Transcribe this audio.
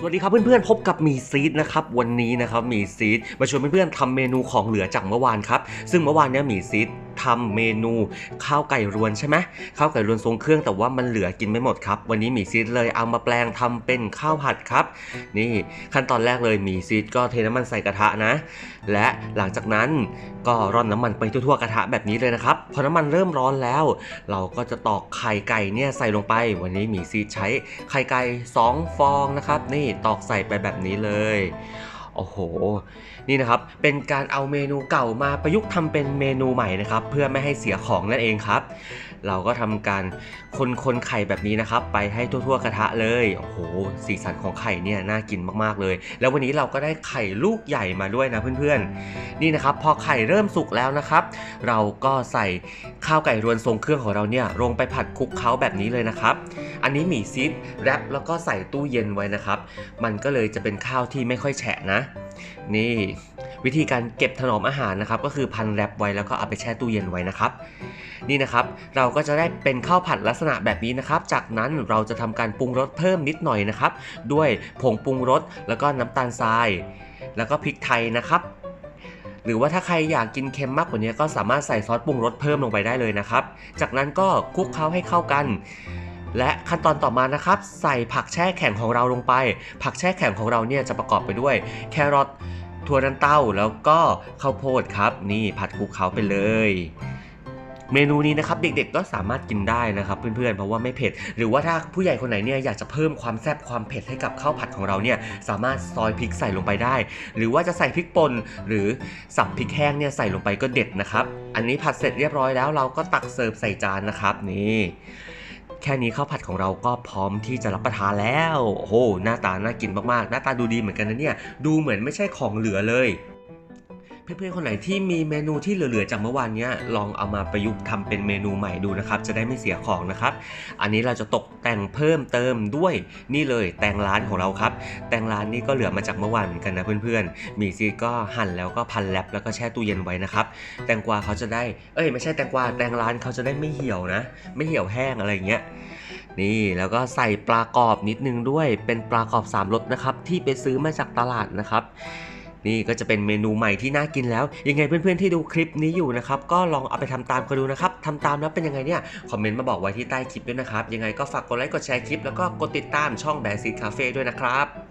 สวัสดีครับเพื่อนๆพบกับมีซีดนะครับวันนี้นะครับมีซีดมาชวนเพื่อนๆทำเมนูของเหลือจากเมื่อวานครับซึ่งเมื่อวานเนี้ยมีซีด ทำเมนูข้าวไก่รวนใช่ไหมข้าวไก่รวนทรงเครื่องแต่ว่ามันเหลือกินไม่หมดครับ วันนี้หมีซีดเลยเอามาแปลงทำเป็นข้าวผัดครับ นี่ขั้นตอนแรกเลยหมีซีดก็เทน้ำมันใส่กระทะนะ และหลังจากนั้นก็ร่อนน้ำมันไปทั่วๆกระทะแบบนี้เลยนะครับพอน้ำมันเริ่มร้อนแล้ว เราก็จะตอกไข่ไก่เนี่ยใส่ลงไป วันนี้หมีซีดใช้ไข่ไก่2ฟองนะครับ นี่ตอกใส่ไปแบบนี้เลย โอ้โห นี่นะครับ เป็นการเอาเมนูเก่ามาประยุกต์ทำเป็นเมนูใหม่นะครับ เพื่อไม่ให้เสียของนั่นเองครับ เราก็ทำการคนคนๆไข่แบบนี้นะครับ ไปให้ทั่วๆกระทะเลย โอ้โห สีสันของไข่เนี่ยน่ากินมากๆเลย แล้ววันนี้เราก็ได้ไข่ลูกใหญ่มาด้วยนะเพื่อนๆ นี่นะครับ พอไข่เริ่มสุกแล้วนะครับ เราก็ใส่ข้าวไก่รวนทรงเครื่องของเราเนี่ยลงไปผัดคลุกเคล้าแบบนี้เลยนะครับ อันนี้หมี่ซีดแรปแล้วก็ใส่ตู้เย็นไว้นะครับ มันก็เลยจะเป็นข้าวที่ไม่ค่อยแฉะนะ นี่วิธีการเก็บถนอมอาหารนะครับก็คือพันแรปไว้แล้วก็เอาไปแช่ตู้เย็นไว้นะครับ นี่นะครับ เราก็จะได้เป็นข้าวผัดลักษณะแบบนี้นะครับ จากนั้นเราจะทำการปรุงรสเพิ่มนิดหน่อยนะครับ ด้วยผงปรุงรสแล้วก็น้ำตาลทราย แล้วก็พริกไทยนะครับ หรือว่าถ้าใครอยากกินเค็มมากกว่านี้ก็สามารถใส่ซอสปรุงรสเพิ่มลงไปได้เลยนะครับ จากนั้นก็คลุกเคล้าให้เข้ากัน และขั้นตอนต่อมานะครับ ใส่ผักแช่แข็งของเราลงไป ผักแช่แข็งของเราเนี่ยจะประกอบไปด้วยแครอทถั่วดันเต้าแล้วก็ข้าวโพดครับ นี่ผัดคลุกเคล้าไปเลย เมนูนี้นะครับเด็กๆก็สามารถกินได้นะครับเพื่อนๆเพราะว่าไม่เผ็ด หรือว่าถ้าผู้ใหญ่คนไหนเนี่ยอยากจะเพิ่มความแซ่บความเผ็ดให้กับข้าวผัดของเราเนี่ยสามารถซอยพริกใส่ลงไปได้ หรือว่าจะใส่พริกป่นหรือสับพริกแห้งเนี่ยใส่ลงไปก็เด็ดนะครับ อันนี้ผัดเสร็จเรียบร้อยแล้วเราก็ตักเสิร์ฟใส่จานนะครับนี่ แค่นี้ข้าวผัดของเราก็พร้อมที่จะรับประทานแล้ว โอ้โห หน้าตาน่ากินมากๆ หน้าตาดูดีเหมือนกันนะเนี่ย ดูเหมือนไม่ใช่ของเหลือเลย เพื่อนๆคนไหนที่มีเมนูที่เหลือๆจากเมื่อวานนี้ลองเอามาประยุกต์ทำเป็นเมนูใหม่ดูนะครับ จะได้ไม่เสียของนะครับ อันนี้เราจะตกแต่งเพิ่มเติมด้วยนี่เลยแตงร้านของเราครับ แตงร้านนี้ก็เหลือมาจากเมื่อวานเหมือนกันนะเพื่อนๆ มีซีก็หั่นแล้วก็พันแรปแล้วก็แช่ตู้เย็นไว้นะครับ แตงกวาเขาจะได้ เอ้ยไม่ใช่แตงกวาแตงร้านเขาจะได้ไม่เหี่ยวนะ ไม่เหี่ยวแห้งอะไรอย่างเงี้ยนี่แล้วก็ใส่ปลากรอบนิดนึงด้วยเป็นปลากรอบสามรสนะครับ ที่ไปซื้อมาจากตลาดนะครับ นี่ก็จะเป็นเมนูใหม่ที่น่ากินแล้ว ยังไงเพื่อนๆที่ดูคลิปนี้อยู่นะครับก็ลองเอาไปทำตามกันดูนะครับทำตามแล้วเป็นยังไงเนี่ยคอมเมนต์มาบอกไว้ที่ใต้คลิปด้วยนะครับยังไงก็ฝากกดไลค์กดแชร์คลิปแล้วก็กดติดตามช่องแบรซีคาเฟ่ด้วยนะครับ